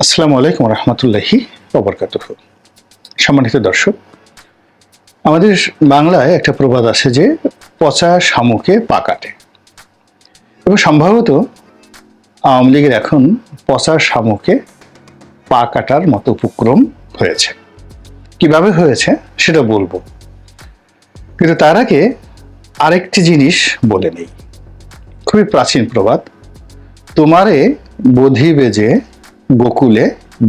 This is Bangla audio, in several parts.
আসসালামু আলাইকুম রহমতুল্লাহি ওবরকাত সম্মানিত দর্শক, আমাদের বাংলায় একটা প্রবাদ আছে যে, পচা শামুকে পা কাটে। এবং সম্ভবত আওয়ামী লীগের এখন পচা শামুকে পা কাটার মতো উপক্রম হয়েছে। কীভাবে হয়েছে সেটা বলব। কিন্তু তার আগে আরেকটি জিনিস বলে নেই। খুবই প্রাচীন প্রবাদ, তোমারে বোধি বেজে গোকুলে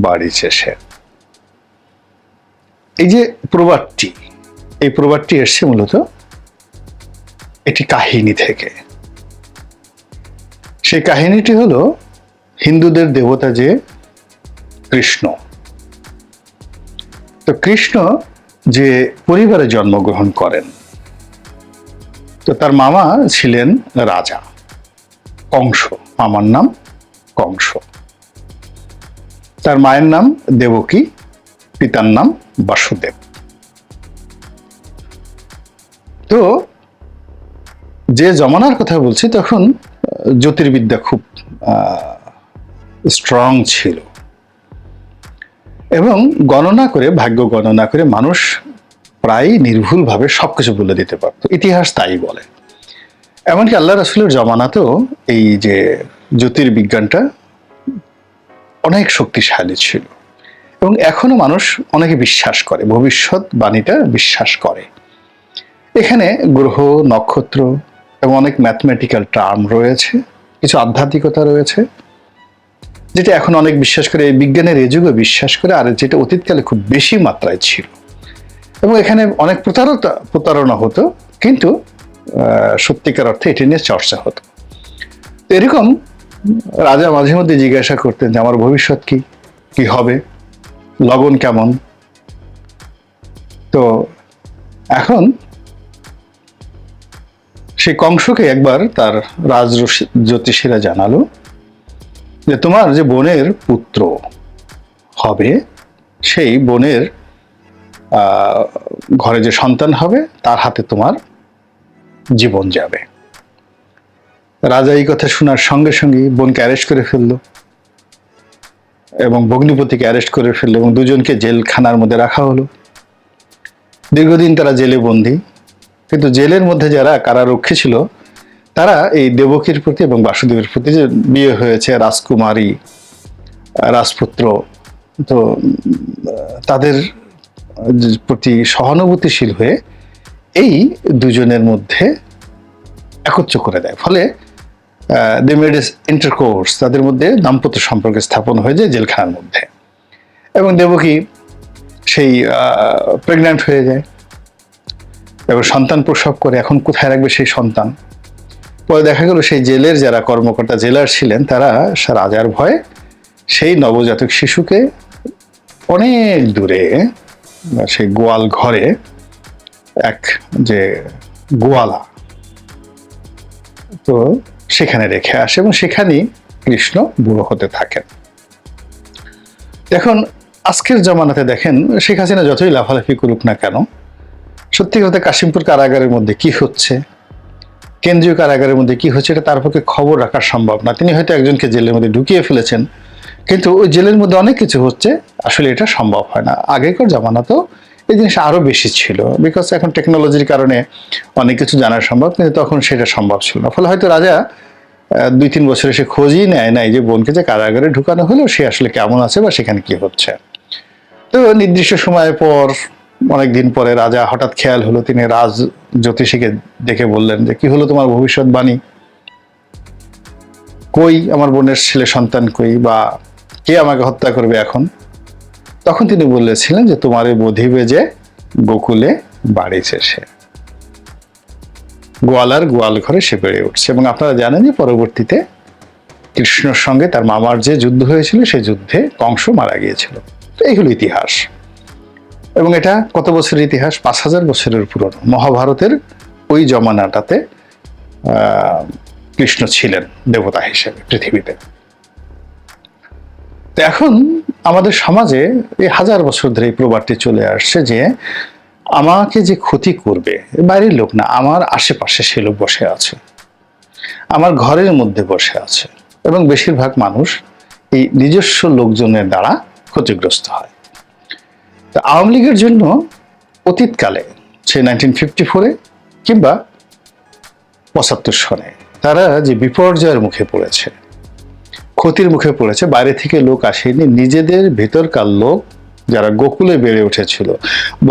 বাড়ি শেষে। এই যে প্রবাদটি, এই প্রবাদটি এসছে মূলত একটি কাহিনী থেকে। সেই কাহিনীটি হলো হিন্দুদের দেবতা যে কৃষ্ণ। তো কৃষ্ণ যে পরিবারে জন্মগ্রহণ করেন, তো তার মামা ছিলেন রাজা, কংস। মামার নাম কংস। তার মায়ের নাম দেবকী, পিতার নাম বাসুদেব। তো যে জমানার কথা বলছি, তখন জ্যোতির্বিদ্যা খুব স্ট্রং ছিল। এবং গণনা করে, ভাগ্য গণনা করে মানুষ প্রায় নির্ভুলভাবে সবকিছু বলে দিতে পারত। ইতিহাস তাই বলে। এমনকি আল্লাহ রসুলের জমানাতেও এই যে জ্যোতির্বিজ্ঞানটা অনেক শক্তিশালী ছিল। এবং এখনও মানুষ অনেকে বিশ্বাস করে, ভবিষ্যৎ বাণীটা বিশ্বাস করে। এখানে গ্রহ, নক্ষত্র এবং অনেক ম্যাথমেটিক্যাল টার্ম রয়েছে, কিছু আধ্যাত্মিকতা রয়েছে, যেটা এখন অনেক বিশ্বাস করে, এই বিজ্ঞানের এই যুগে বিশ্বাস করে, আর যেটা অতীতকালে খুব বেশি মাত্রায় ছিল। এবং এখানে অনেক প্রতারতা প্রতারণা হতো, কিন্তু সত্যিকার অর্থে এটি নিয়ে চর্চা হতো। এরকম রাজা মাঝে মধ্যে জিজ্ঞাসা করতেন যে, আমার ভবিষ্যৎ কি? কি হবে? লগন কেমন? তো এখন সেই কংসকে একবার তার রাজ জ্যোতিষীরা জানালো যে, তোমার যে বোনের পুত্র হবে, সেই বোনের ঘরে যে সন্তান হবে, তার হাতে তোমার জীবন যাবে। রাজা এই কথা শোনার সঙ্গে সঙ্গে বোনকে অ্যারেস্ট করে ফেলল এবং ভগ্নিপতিকে অ্যারেস্ট করে ফেলল এবং দুজনকে জেলখানার মধ্যে রাখা হলো। দীর্ঘদিন তারা জেলে বন্দি। কিন্তু জেলের মধ্যে যারা কারারক্ষী ছিল, তারা এই দেবকীর প্রতি এবং বাসুদেবের প্রতি যে বিয়ে হয়েছে, রাজকুমারী, রাজপুত্র, তো, তাদের প্রতি সহানুভূতিশীল হয়ে এই দুজনের মধ্যে একত্র করে দেয়। ফলে দে মেড ইন্টারকোর্স তাদের মধ্যে দাম্পত্য সম্পর্ক স্থাপন হয়ে যায় জেলখানার মধ্যে। এবং দেবকী সেই প্রেগন্যান্ট হয়ে যায়। এবং সন্তান প্রসব করে, এখন কোথায় রাখবে সেই সন্তান? পরে দেখা গেল সেই জেলের যারা কর্মকর্তা, জেলার ছিলেন, তারা রাজার ভয়ে সেই নবজাতক শিশুকে অনেক দূরে, সেই গোয়াল ঘরে এক যে গোয়ালা, তো সেখানে রেখে আসে এবং সেখানেই কৃষ্ণ বুড়ো হতে থাকেন। এখন আজকের জমানাতে দেখেন শেখ হাসিনা যতই লাফালাফি করুক না কেন, সত্যি কথা কাশিমপুর কারাগারের মধ্যে কি হচ্ছে, কেন্দ্রীয় কারাগারের মধ্যে কি হচ্ছে এটা তার পক্ষে খবর রাখা সম্ভব না। তিনি হয়তো একজনকে জেলের মধ্যে ঢুকিয়ে ফেলেছেন, কিন্তু ওই জেলের মধ্যে অনেক কিছু হচ্ছে, আসলে এটা সম্ভব হয় না। আগেকার জামানাতেও এই জিনিসটা আরও বেশি ছিল। বিকজ এখন টেকনোলজির কারণে অনেক কিছু জানা সম্ভব, কিন্তু তখন সেটা সম্ভব ছিল না। ফলে হয়তো রাজা দুই তিন বছরে সে খোঁজই নেয় নাই যে বোনকে যে কারাগারে ঢুকানো হলো, সে আসলে কেমন আছে বা সেখানে কি হচ্ছে। তো নির্দিষ্ট সময়ের পর, অনেক দিন পরে রাজা হঠাৎ খেয়াল হলো, তিনি রাজ জ্যোতিষীকে দেখে বললেন যে, কি হলো তোমার ভবিষ্যৎবাণী কই আমার বোনের ছেলে সন্তান কই বা কে আমাকে হত্যা করবে এখন? তখন তিনি বলেছিলেন যে তোমার এই বোধিবে যে গোকুলে বাড়িছে সে। গোয়ালার গোয়াল ঘরে সে বেড়ে উঠছে এবং আপনারা জানেন যে পরবর্তীতে কৃষ্ণর সঙ্গে তার মামার যে যুদ্ধ হয়েছিল সেই যুদ্ধে কংস মারা গিয়েছিল। তো এই হলো ইতিহাস। এবং এটা কত বছরের ইতিহাস? পাঁচ হাজার বছরের পুরনো। মহাভারতের ওই জমানাটাতে কৃষ্ণ ছিলেন দেবতা হিসেবে পৃথিবীতে। তো এখন আমাদের সমাজে এই হাজার বছর ধরে এই প্রবাদটি চলে আসছে যে আমাকে যে ক্ষতি করবে বাইরের লোক না, আমার আশেপাশে সে লোক বসে আছে। আমার ঘরের মধ্যে বসে আছে। এবং বেশিরভাগ মানুষ এই নিজস্ব লোকজনের দ্বারা ক্ষতিগ্রস্ত হয়। তো আওয়ামী লীগের জন্য অতীতকালে, সে নাইনটিন ফিফটি ফোরে কিংবা পঁচাত্তর সনে, তারা যে বিপর্যয়ের মুখে পড়েছে ক্ষতির মুখে পড়েছে, বাইরে থেকে লোক আসেনি, নিজেদের ভেতরকার লোক যারা গোকুলে বেড়ে উঠেছিল,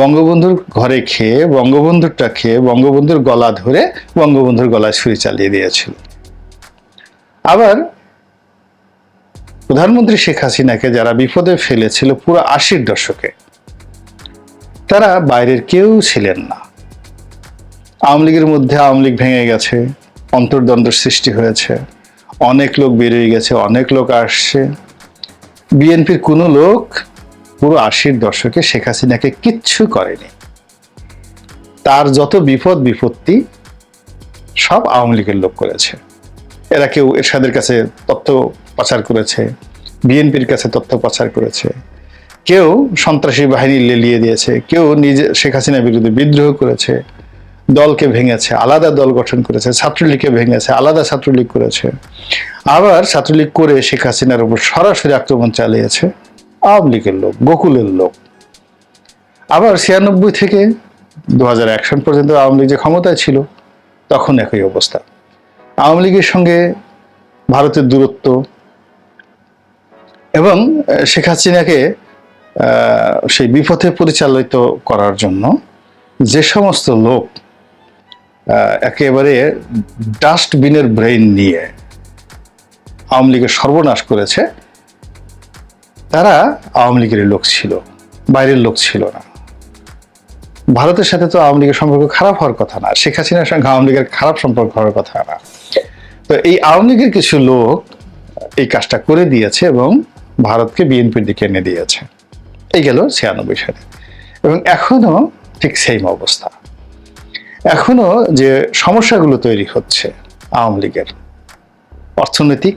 বঙ্গবন্ধুর ঘরে খেয়ে, বঙ্গবন্ধুরটা খেয়ে, বঙ্গবন্ধুর গলা ধরে বঙ্গবন্ধুর গলায় ছুরি চালিয়ে দিয়েছিল। আবার প্রধানমন্ত্রী শেখ হাসিনাকে যারা বিপদে ফেলেছিল পুরো আশির দশকে, তারা বাইরের কেউ ছিলেন না। আওয়ামী লীগের মধ্যে আওয়ামী লীগ ভেঙে গেছে অন্তর্দ্বন্দ্ব সৃষ্টি হয়েছে। অনেক লোক বেরিয়ে গেছে, অনেক লোক আসছে। বিএনপির কোনো লোক পুরো আশির দশকে শেখ হাসিনাকে কিচ্ছু করেনি। তার যত বিপদ বিপত্তি সব আওয়ামী লীগের লোক করেছে। এরা কেউ এরশাদের কাছে তথ্য পাচার করেছে, বিএনপির কাছে তথ্য পাচার করেছে। কেউ সন্ত্রাসী বাহিনী লেলিয়ে দিয়েছে, কেউ নিজে শেখ হাসিনার বিরুদ্ধে বিদ্রোহ করেছে। দলকে ভেঙেছে, আলাদা দল গঠন করেছে, ছাত্রলীগকে ভেঙেছে, আলাদা ছাত্রলীগ করেছে। আবার ছাত্রলীগ করে শেখ হাসিনার উপর সরাসরি আক্রমণ চালিয়েছে আওয়ামী লীগের লোক গোকুলের লোক। আবার ছিয়ানব্বই থেকে দু হাজার এক সন পর্যন্ত আওয়ামী লীগ যে ক্ষমতায় ছিল, তখন একই অবস্থা। আওয়ামী লীগের সঙ্গে ভারতের দূরত্ব এবং শেখ হাসিনাকে সেই বিপথে পরিচালিত করার জন্য যে সমস্ত লোক একেবারে ডাস্টবিনের ব্রেইন নিয়ে আওয়ামী লীগের সর্বনাশ করেছে। তারা আওয়ামী লীগের লোক ছিল, বাইরের লোক ছিল না। ভারতের সাথে তো আওয়ামী লীগের সম্পর্ক খারাপ হওয়ার কথা না, শেখ হাসিনার সঙ্গে আওয়ামী লীগের খারাপ সম্পর্ক হওয়ার কথা না। তো এই আওয়ামী লীগের কিছু লোক এই কাজটা করে দিয়েছে এবং ভারতকে বিএনপির দিকে এনে দিয়েছে। এই গেল ছিয়ানব্বই সালে। এবং এখনও ঠিক সেম অবস্থা। এখনও যে সমস্যাগুলো তৈরি হচ্ছে আওয়ামী লীগের, অর্থনৈতিক,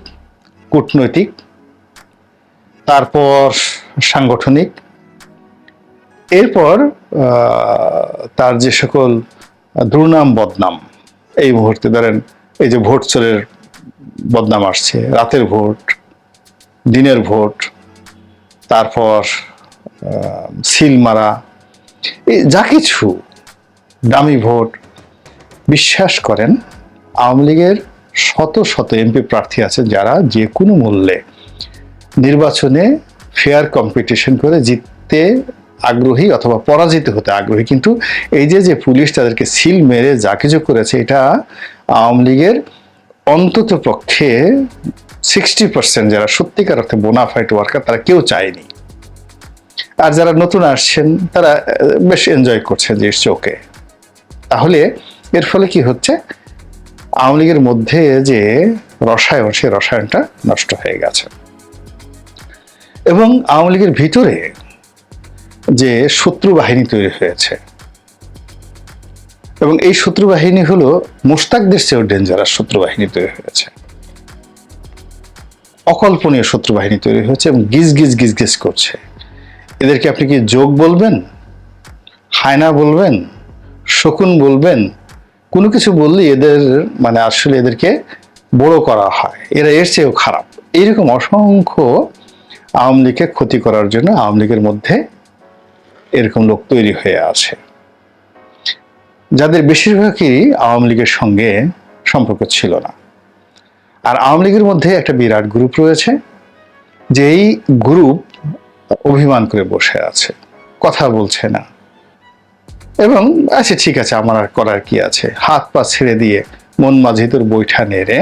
কূটনৈতিক, তারপর সাংগঠনিক, এরপর তার যে সকল দুর্নাম বদনাম, এই মুহূর্তে ধরেন এই যে ভোট চোরের বদনাম আসছে, রাতের ভোট, দিনের ভোট, তারপর সিল মারা যা কিছু দামি ভোট। বিশ্বাস করেন, আওয়ামী লীগের শত শত এমপি প্রার্থী আছে যারা যে কোনো মূল্যে নির্বাচনে ফেয়ার কম্পিটিশন করে জিততে আগ্রহী অথবা পরাজিত হতে আগ্রহী। কিন্তু এই যে যে পুলিশ তাদেরকে সিল মেরে যা কিছু করেছে, এটা আওয়ামী লীগের অন্তত পক্ষে সিক্সটি পার্সেন্ট যারা সত্যিকার অর্থে বোনাফাইট ওয়ার্কার তারা কেউ চায়নি। আর যারা নতুন আসছেন, তারা বেশ এনজয় করছেন যে চোখে তাহলে এর ফলে কি হচ্ছে? আওয়ামী লীগের মধ্যে যে রসায়ন, সেই রসায়নটা নষ্ট হয়ে গেছে। এবং আওয়ামী লীগের ভিতরে যে শত্রু বাহিনী তৈরি হয়েছে, এবং এই শত্রু বাহিনী হলো মোস্তাকদের চেয়েও ডেঞ্জারাস শত্রু বাহিনী তৈরি হয়েছে। অকল্পনীয় শত্রু বাহিনী তৈরি হয়েছে এবং গিজ গিজ গিজ গিজ করছে। এদেরকে আপনি কি যোগ বলবেন? হায়না বলবেন? শকুন বলবেন, কোনো কিছু বললে এদের মানে আসলে এদেরকে বড় করা হয়, এরা এর চেয়েও খারাপ। এইরকম অসংখ্য আওয়ামী লীগকে ক্ষতি করার জন্য আওয়ামী লীগের মধ্যে এরকম লোক তৈরি হয়ে আছে। যাদের বেশিরভাগই আওয়ামী লীগের সঙ্গে সম্পর্ক ছিল না। আর আওয়ামী লীগের মধ্যে একটা বিরাট গ্রুপ রয়েছে যে এই গ্রুপ অভিমান করে বসে আছে। কথা বলছে না। এবং আচ্ছা ঠিক আছে, আমার আর করার কি আছে? হাত পা ছেড়ে দিয়ে মন মাঝে তোর বৈঠা নেড়ে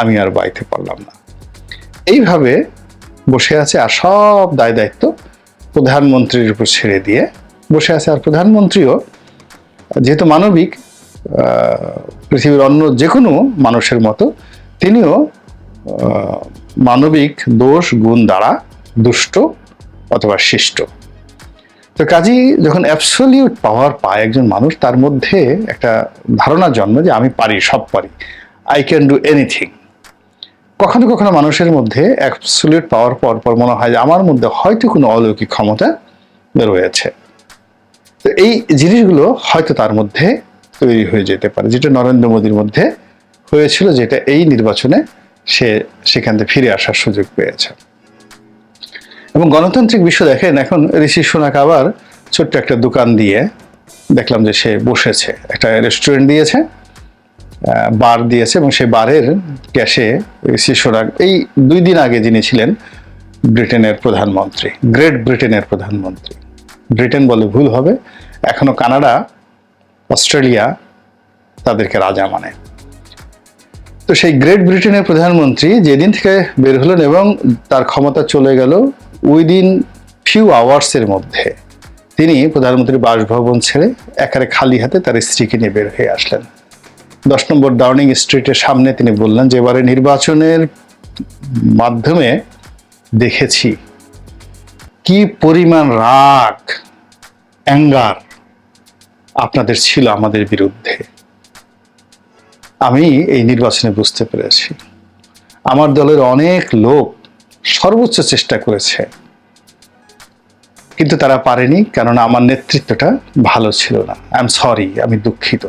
আমি আর বাইতে পারলাম না। এইভাবে বসে আছে আর সব দায় দায়িত্ব প্রধানমন্ত্রীর উপর ছেড়ে দিয়ে বসে আছে। আর প্রধানমন্ত্রীও যেহেতু মানবিক পৃথিবীর অন্য যে কোনো মানুষের মতো, তিনিও মানবিক দোষ, গুণ দ্বারা দুষ্ট অথবা শিষ্ট। তো কাজী, যখন অ্যাবসলিউট পাওয়ার পায় একজন মানুষ, তার মধ্যে একটা ধারণা জন্মে যে আমি পারি, সব পারি। আই ক্যান ডু এনিথিং কখনো কখনো মানুষের মধ্যে অ্যাবসলিউট পাওয়ার পর পর মনে হয় যে আমার মধ্যে হয়তো কোনো অলৌকিক ক্ষমতা রয়েছে। তো এই জিনিসগুলো হয়তো তার মধ্যে তৈরি হয়ে যেতে পারে, যেটা নরেন্দ্র মোদীর মধ্যে হয়েছিল, যেটা এই নির্বাচনে সে সেখান থেকে ফিরে আসার সুযোগ পেয়েছে। এবং গণতান্ত্রিক বিশ্ব দেখেন, এখন ঋষি সোনাক আবার ছোট্ট একটা দোকান দিয়ে দেখলাম যে সে বসেছে। একটা রেস্টুরেন্ট দিয়েছে বার দিয়েছে এবং সেই বারের ক্যাশে ঋষি সোনাক, এই দুই দিন আগে যিনি ছিলেন ব্রিটেনের প্রধানমন্ত্রী, গ্রেট ব্রিটেনের প্রধানমন্ত্রী। ব্রিটেন বলে ভুল হবে, এখনও কানাডা, অস্ট্রেলিয়া তাদেরকে রাজা মানে। তো সেই গ্রেট ব্রিটেনের প্রধানমন্ত্রী যেদিন থেকে বের হলেন এবং তার ক্ষমতা চলে গেল উইদিন ফিউ আওয়ার্সের মধ্যে তিনি প্রধানমন্ত্রীর বাসভবন ছেড়ে একারে খালি হাতে তার স্ত্রীকে নিয়ে বের হয়ে আসলেন। দশ নম্বর ডাউনিং স্ট্রিটের সামনে তিনি বললেন যে, এবারে নির্বাচনের মাধ্যমে দেখেছি কি পরিমাণ রাগ, অ্যাঙ্গার আপনাদের ছিল আমাদের বিরুদ্ধে। আমি এই নির্বাচনে বুঝতে পেরেছি। আমার দলের অনেক লোক সর্বোচ্চ চেষ্টা করেছে। কিন্তু তারা পারেনি কারণ আমার নেতৃত্বটা ভালো ছিল না। আই এম সরি আমি দুঃখিত।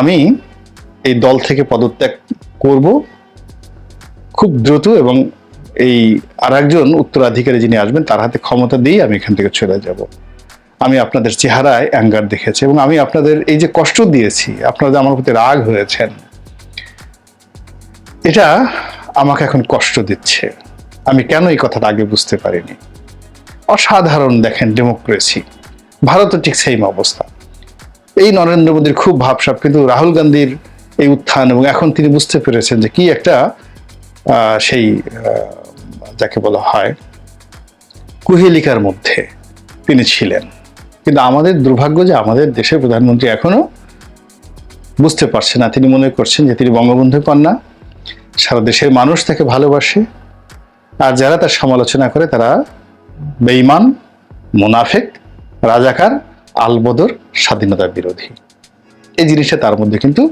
আমি এই দল থেকে পদত্যাগ করব খুব দ্রুত এবং এই আর একজন উত্তরাধিকারী যিনি আসবেন, তার হাতে ক্ষমতা দিয়ে আমি এখান থেকে চলে যাব। আমি আপনাদের চেহারায় অ্যাঙ্গার দেখেছি এবং আমি আপনাদের এই যে কষ্ট দিয়েছি, আপনারা আমার প্রতি রাগ হয়েছেন, এটা আমাকে এখন কষ্ট দিচ্ছে। আমি কেন এই কথাটা আগে বুঝতে পারিনি? অসাধারণ দেখেন ডেমোক্রেসি। ভারতও ঠিক সেম অবস্থা। এই নরেন্দ্র মোদীর খুব ভাবসাব, কিন্তু রাহুল গান্ধীর এই উত্থান এবং এখন তিনি বুঝতে পেরেছেন যে কি একটা সেই যাকে বলা হয় কুহেলিকার মধ্যে তিনি ছিলেন। কিন্তু আমাদের দুর্ভাগ্য যে আমাদের দেশের প্রধানমন্ত্রী এখনও বুঝতে পারছে না। তিনি মনে করছেন যে তিনি বঙ্গবন্ধু কন্যা সারা দেশের মানুষ তাকে ভালোবাসে। আর যারা তার সমালোচনা করে তারা বেঈমান, মুনাফেক, রাজাকার, আলবদর স্বাধীনতা বিরোধী। এই জিনিসটা তার মধ্যে কিন্তু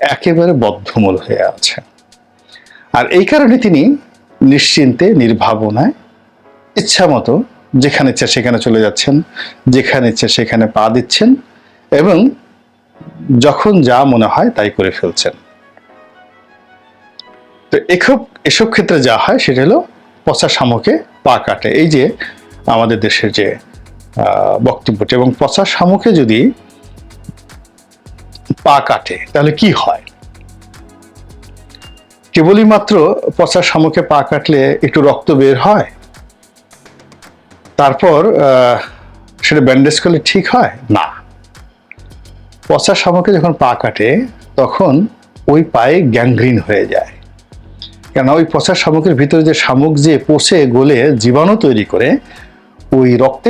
একেবারে বদ্ধমূল হয়ে আছে। আর এই কারণে তিনি নিশ্চিন্তে, নির্ভাবনায় ইচ্ছা মতো যেখানে ইচ্ছা সেখানে চলে যাচ্ছেন, যেখানে ইচ্ছা সেখানে পা দিচ্ছেন এবং যখন যা মনে হয় তাই করে ফেলছেন। তো এসব এসব ক্ষেত্রে যা হয় সেটা হলো পচা শামুকে পা কাটে। এই যে আমাদের দেশের যে বক্তব্যটি, এবং পচা শামুকে যদি পা কাটে, তাহলে কি হয়? কেবলই মাত্র পচা শামুকে পা কাটলে একটু রক্ত বের হয়, তারপর সেটা ব্যান্ডেজ করলে ঠিক হয়? না। পচা শামুকে যখন পা কাটে, তখন ওই পায়ে গ্যাংগ্রিন হয়ে যায়। কেন ওই পচা শামুকের ভিতরে যে শামুক যে পচে গলে জীবাণু তৈরি করে, ওই রক্তে